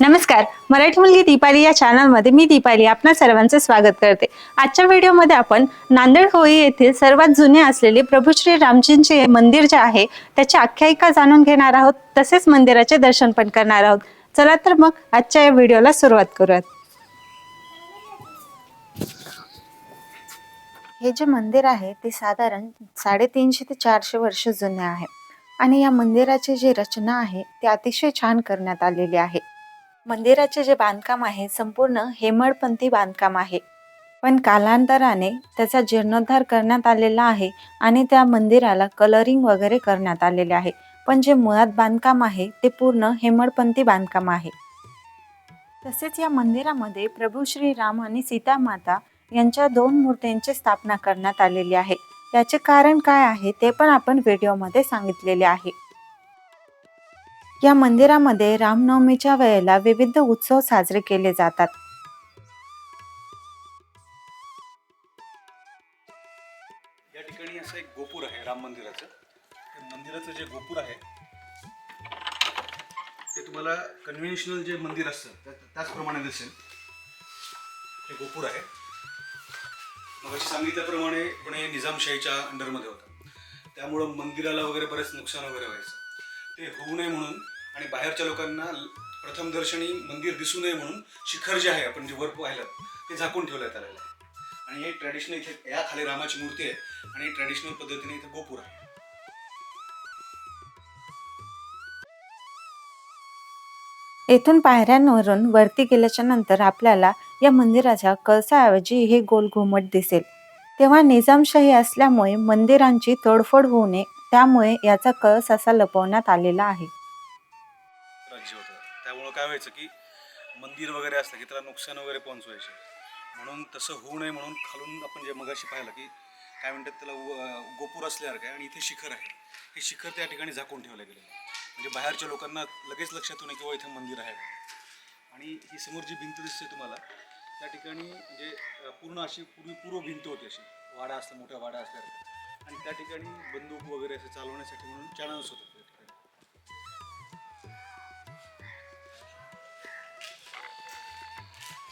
नमस्कार. मराठी मुलगी दीपाली या चॅनलमध्ये मी दीपाली आपणा सर्वांचं स्वागत करते. आजच्या व्हिडिओमध्ये आपण नांदेड होळी येथील सर्वात जुने असलेले प्रभू श्री रामजींचे मंदिर जे आहे त्याची आख्यायिका जाणून घेणार आहोत. तसेच मंदिराचे दर्शन पण करणार आहोत. चला तर मग आजच्या या व्हिडिओला सुरुवात करूयात. हे जे मंदिर आहे ते साधारण साडेतीनशे ते चारशे वर्ष जुने आहे. आणि या मंदिराची जी रचना आहे ती अतिशय छान करण्यात आलेली आहे. मंदिराचे जे बांधकाम आहे संपूर्ण हेमळपंथी बांधकाम आहे. पण कालांतराने त्याचा जीर्णोद्धार करण्यात आलेला आहे आणि त्या मंदिराला कलरिंग वगैरे करण्यात आलेले आहे. पण जे मुळात बांधकाम आहे ते पूर्ण हेमळपंथी बांधकाम आहे. तसेच या मंदिरामध्ये प्रभू श्री राम आणि सीता माता यांच्या दोन मूर्त्यांची स्थापना करण्यात आलेली आहे. याचे कारण काय आहे ते पण आपण व्हिडिओमध्ये सांगितलेले आहे. या मंदिरामध्ये रामनवमीच्या वेळेला विविध उत्सव साजरे केले जातात. या ठिकाणी असं एक गोपूर आहे राम मंदिराचं. मंदिराचं जे गोपूर आहे ते तुम्हाला कन्व्हेन्शनल जे मंदिर असतं त्या- त्याचप्रमाणे दिसेल. हे गोपूर आहे. मग सांगितल्याप्रमाणे पुणे निजामशाहीच्या अंडरमध्ये होतं. त्यामुळं मंदिराला वगैरे बरेच नुकसान वगैरे व्हायचं. ते होऊ नये म्हणून आणि बाहेरच्या लोकांना ल- प्रथम दर्शनी मंदिर दिसू नये म्हणून शिखर जे आहे आपण जे वर पाहिलं ते झाकून ठेवण्यात आलेलं आहे आणि हे ट्रॅडिशनल इथे या खाली रामाची मूर्ती आहे आणि ट्रॅडिशनल पद्धतीने इथे गोपूर आहे. येथून पायऱ्यांवरून वरती गेल्याच्यानंतर आपल्याला या मंदिराच्या कळसाऐवजी हे गोल घुमट दिसेल. तेव्हा निजामशाही असल्यामुळे मंदिरांची तोडफोड होऊ नये. त्यामुळे याचा कळस असा लपवण्यात आलेला आहे. राज्य होतं. त्यामुळं काय व्हायचं की मंदिर वगैरे असलं की त्याला नुकसान वगैरे पोहोचवायचे. म्हणून तसं होऊ नये म्हणून खालून आपण जे मगाशी पाहिलं की काय म्हणतात त्याला व- गोपूर असल्यासारखं आहे आणि इथे शिखर आहे. हे शिखर त्या ठिकाणी झाकून ठेवलं गेलेलं आहे. म्हणजे बाहेरच्या लोकांना लगेच लक्षात येऊ नये किंवा हो, इथं मंदिर आहे. आणि ही समोर जी भिंत दिसते तुम्हाला त्या ठिकाणी म्हणजे पूर्ण अशी पूर्वी पूर्व भिंत होती अशी. वाडा असला मोठा वाडा असल्यासारखं आणि त्या ठिकाणी बंदूक वगैरे असे चालवण्यासाठी म्हणून चॅनल्स होते. त्या ठिकाणी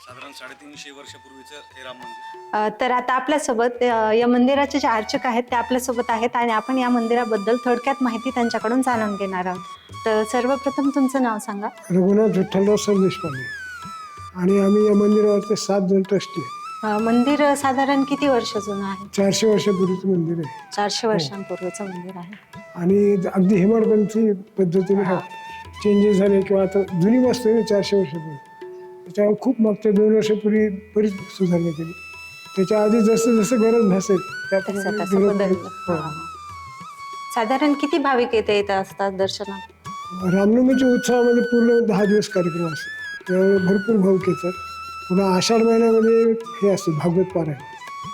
साधारण साडेतीनशे वर्षापूर्वीचं हे राम मंदिर. अ, तर आता आपल्यासोबत अ, या मंदिराचे जे अर्चक आहेत ते आपल्यासोबत आहेत आणि आपण या मंदिराबद्दल थोडक्यात माहिती त्यांच्याकडून जाणून घेणार आहोत. तर सर्वप्रथम तुमचं नाव सांगा. रघुनाथ विठ्ठलराव सरदेशपांडे आणि आम्ही या मंदिरावरचे सात जण ट्रस्टी आहे अ, मंदिर साधारण किती वर्ष जुनं आहे? चारशे वर्षापूर्वीचं मंदिर आहे. चारशे वर्षांपूर्वीचं मंदिर आहे. आणि अगदी हेमाडपंथी पद्धतीने चेंजेस झाले किंवा आता जुनी वास्तू आहे चारशे वर्षापूर्वी. त्याच्यावर खूप मागच्या दोन वर्षापूर्वी बरीच सुधारणा केली. त्याच्या आधी जसं जसं गरज भासेल तसं त्याप्रमाणे तसं गरज- बदललं. हो. हा, हा. साधारण किती भाविक येथे येत असतात दर्शनात? रामनवमीच्या उत्सवामध्ये पूर्ण दहा दिवस कार्यक्रम असतो त्यावेळेला भरपूर भाविक येतात. पुन्हा आषाढ महिन्यामध्ये हे असते भागवत पारायण.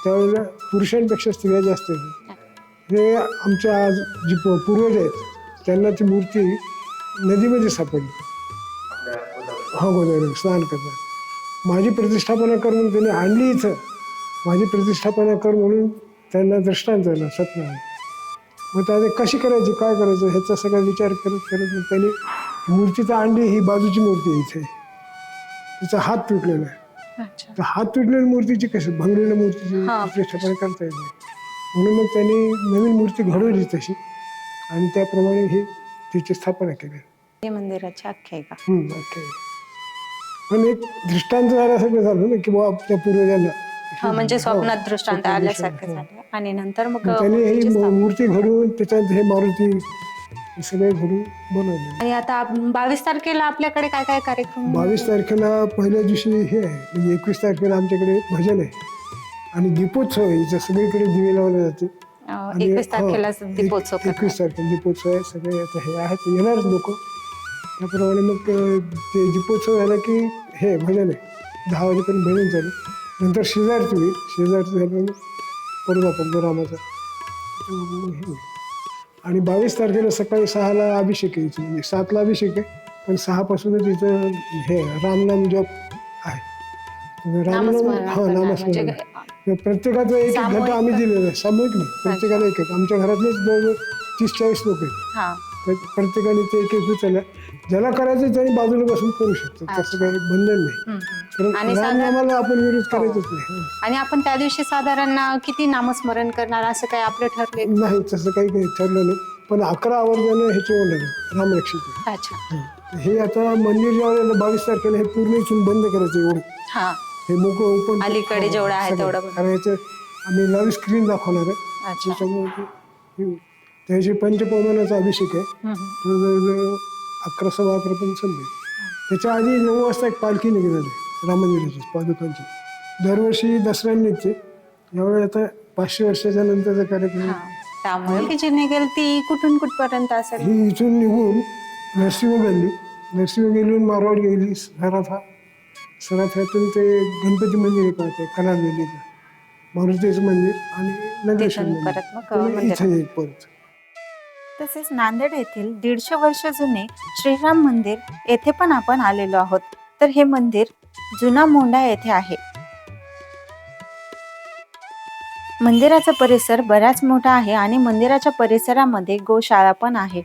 त्यावेळेला पुरुषांपेक्षा स्त्रिया जास्त येतात हे आमच्या आज जी प- पूर्वज आहेत त्यांना ती मूर्ती नदीमध्ये सापडली. हा गोदावरी स्नान करतात माझी प्रतिष्ठापना कर म्हणून त्यांनी आणली इथं. माझी प्रतिष्ठापना कर म्हणून त्यांना दृष्टांत झाला सत्यनारायण मग त्या कशी करायची काय करायचं ह्याचा सगळा विचार करत करत त्यांनी मूर्ती तर आणली ही बाजूची मूर्ती आहे इथे. तिचा हात तुटलेला आहे. तर हात तुटलेल्या मूर्तीची कशी भंगलेल्या मूर्तीची. प्रतिष्ठापना करता येत नाही म्हणून मग त्यांनी नवीन मूर्ती घडवली तशी आणि त्याप्रमाणे ही तिची स्थापना केली हे मंदिराची आख्यायिका. पण एक दृष्टांत झाल्यासारखं झालं ना की बाबा आपल्या पूर्वजांना हा म्हणजे हो, स्वप्नात दृष्टांत आल्यासारखं दृष्टांत. झालं आणि नंतर मग त्यांनी ही. मूर्ती घडवून त्याच्यात हे मारुती हे सगळे घडून बनवले. आणि आता बावीस तारखेला आपल्याकडे काय काय कार्यक्रम? बावीस तारखेला पहिल्या दिवशी हे आहे. म्हणजे एकवीस तारखेला आमच्याकडे भजन आहे. आणि दीपोत्सव आहे. इथं सगळीकडे दिवे लावले जाते. अं, आणि एकवीस हो, तारखेला एक- दीपोत्सव करणार. एकवीस तारखेला दीपोत्सव आहे. सगळे आता हे आहेत. येणारच लोक. त्याप्रमाणे मग अं, ते दीपोत्सव झाला की हे भजन आहे. दहा वाजेपर्यंत भजन झालं नंतर शेजारती होईल. शेजारती झालं मग परत आपण रामाचा. मग हे होईल. आणि बावीस तारखेला सकाळी सहाला अभिषेक आहे इथे म्हणजे सातला अभिषेक आहे पण सहापासूनच इथं हे रामनाम जप आहे. रामनाम नामस्मरण हा करणार. नामस्मरण. म्हणजे प्रत्येकाचा एक एक घंटा आम्ही? दिलेला आहे. सामूहिक नाही प्रत्येकाला एक एक. आमच्या घरातलेच जवळजवळ तीस चाळीस लोक आहेत. हा. तर प्रत्येकाने ते एक एक उचललं. ज्याला करायचं त्यांनी बाजूला बसून करू शकतो. तसं काही बंधन नाही. आणि कारण साधारण- रामनामाला आपण विरोध करायचंच नाही. हं. आणि आपण त्या दिवशी साधारण किती नामस्मरण करणार असं काही आपलं ठरले नाही तसं काही काही ठरलं नाही. पण अकरा आवर्जनं ह्याचे होणार रामरक्षेचे अच्छा. हे. आता मंदिर जेव्हा बावीस तारखेला हे पूर्ण इथून बंद करायचं एवढं. हा. हे मोकळं ओपन अलीकडे जेवढं आहे तेवढं बंद. कारण याचं आम्ही लाईव्ह स्क्रीन दाखवणार आहे. अच्छा. त्याच्यामुळे ते- हे- त्याची पंचपवनाचा अभिषेक आहे. हम्म, हम्म. तो जवळजवळ अकरा सव्वा अकरा पण संपेल. त्याच्या आधी नऊ वाजता एक पालखी आहे राम मंदिराची पादुकांची. दरवर्षी दसऱ्या निघते. यावेळी आता पाचशे वर्षाच्या नंतरचा कार्यक्रम. हा. त्यामुळे की जी निघेल ती कुठून कुठपर्यंत असेल? ही इथून निघून नरसिंह गल्ली. नरसिंह गल्लीहून मारवाड गेली सराफा. सराफ्यातून ते गणपती मंदिर आहे पाहते कनाल गल्लीचं मारुतीचं मंदिर आणि नगरेश्वर मंदिर. परत. इथं परत. तसेच नांदेड येथील दीडशे वर्ष जुने श्रीराम मंदिर येथे पण आपण आलेलो आहोत. तर हे मंदिर जुना मोंडा येथे आहे. मंदिराचा परिसर बराच मोठा आहे आणि मंदिराच्या परिसरामध्ये गोशाळा पण आहे.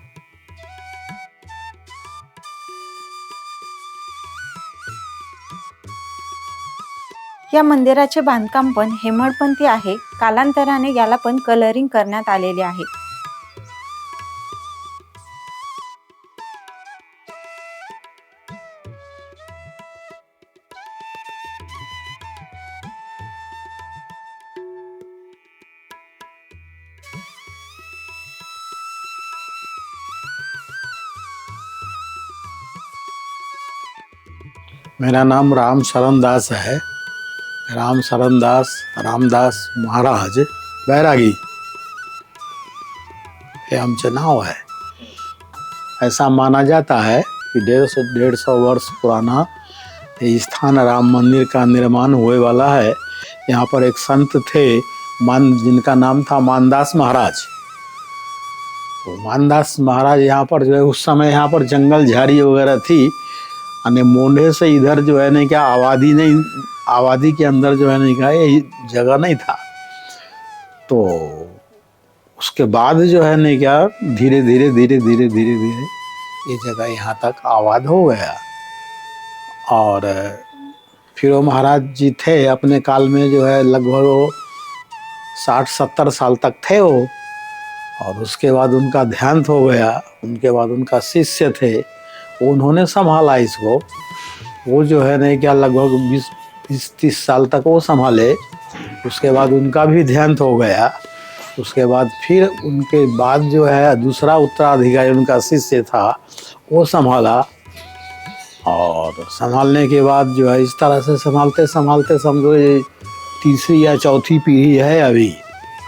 या मंदिराचे बांधकाम पण हेमडपंथी आहे. कालांतराने याला पण कलरिंग करण्यात आलेले आहे. मेरा नाम राम शरण दास है। राम शरण दास रामदास महाराज, बैरागी। हे आमचे नाव है। ऐसा माना जाता है कि डेढ़ सौ डेढ़ सौ वर्ष पुराना स्थान राम मंदिर का निर्माण हुए वाला है। यहाँ पर एक संत थे मान जिनका नाम था मानदास महाराज। तो मानदास महाराज यहाँ पर जो है उस समय यहाँ पर जंगल झाड़ी वगैरह थी। અને मोंढे से इधर जो है नहीं क्या आबादी नहीं आबादी के अंदर जो है नहीं क्या ये जगह नहीं था। तो उसके बाद जो है नहीं क्या धीरे धीरे धीरे धीरे धीरे धीरे ये जगह यहाँ तक आबाद हो गया। और फिर वो महाराज जी थे अपने काल में जो है लगभग वो साठ सत्तर साल तक थे वो, और उसके बाद उनका देहांत हो गया, उनके बाद उनका शिष्य थे, उन्होंने संभाला इसको। वो जो है नहीं क्या लगभग बीस बीस, तीस साल तक वो संभाले। उसके बाद उनका भी देहांत हो गया। उसके बाद फिर उनके बाद जो है, दूसरा उत्तराधिकारी उनका शिष्य था, वो संभाला। और संभालने के बाद जो है, इस तरह से संभालते संभालते समझो ये तीसरी या चौथी पीढ़ी है अभी।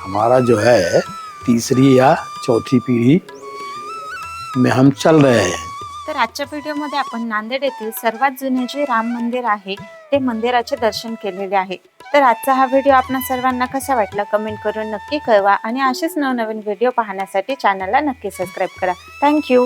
हमारा जो है तीसरी या चौथी पीढ़ी में हम चल रहे हैं। तर आजच्या व्हिडिओमध्ये आपण नांदेड येथील सर्वात जुने जे राम मंदिर आहे ते मंदिराचे दर्शन केलेले आहे. तर आजचा हा व्हिडिओ आपणा सर्वांना कसा वाटला कमेंट करून नक्की कळवा आणि असेच नवनवीन व्हिडिओ पाहण्यासाठी चॅनलला नक्की सबस्क्राईब करा. थँक्यू